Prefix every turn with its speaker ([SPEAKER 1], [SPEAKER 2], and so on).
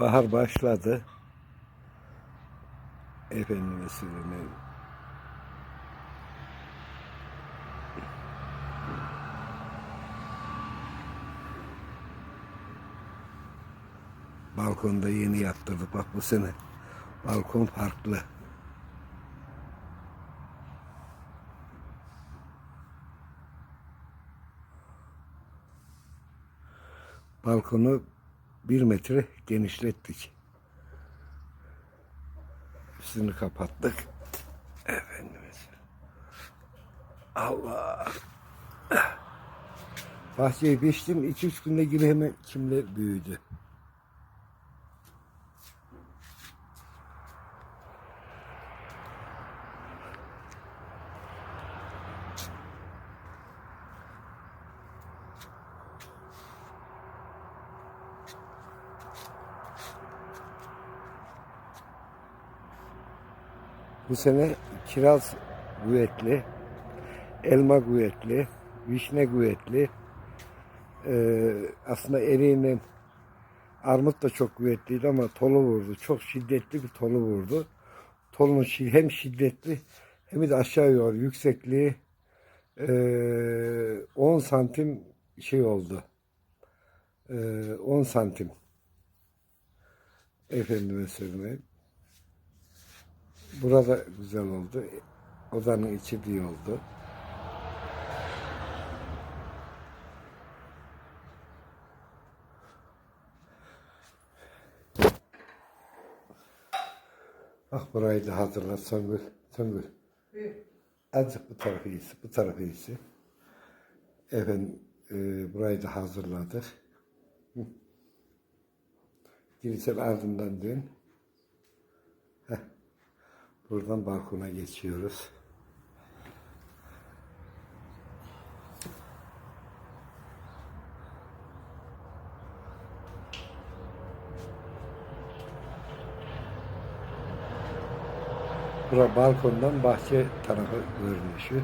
[SPEAKER 1] Bahar başladı. Efendime söyleyeyim. Balkonda yeni yaptırdık. Bak bu sene balkon farklı. Balkonu bir metre genişlettik. Üstünü kapattık. Efendimiz. Allah. Bahçeyi biçtim. 2-3 günde gibi hemen kimle büyüdü. Bu sene kiraz güvetli, elma güvetli, vişne güvetli. Ee, aslında eriğinin armut da çok güvetliydi ama tolu vurdu. Çok şiddetli bir tolu vurdu. Tolun şi- hem şiddetli hem de aşağı yukarı yüksekliği ee, 10 santim şey oldu. Ee, 10 santim. Efendime söyleyeyim. Burada güzel oldu. Odanın içi iyi oldu. Bak burayı da hazırla Songül. Songül. Azıcık bu tarafı iyisi, bu tarafı iyisi. Efendim e, burayı da hazırladık. Girisel ardından dön. Buradan balkona geçiyoruz. Bura balkondan bahçe tarafı görünüşü.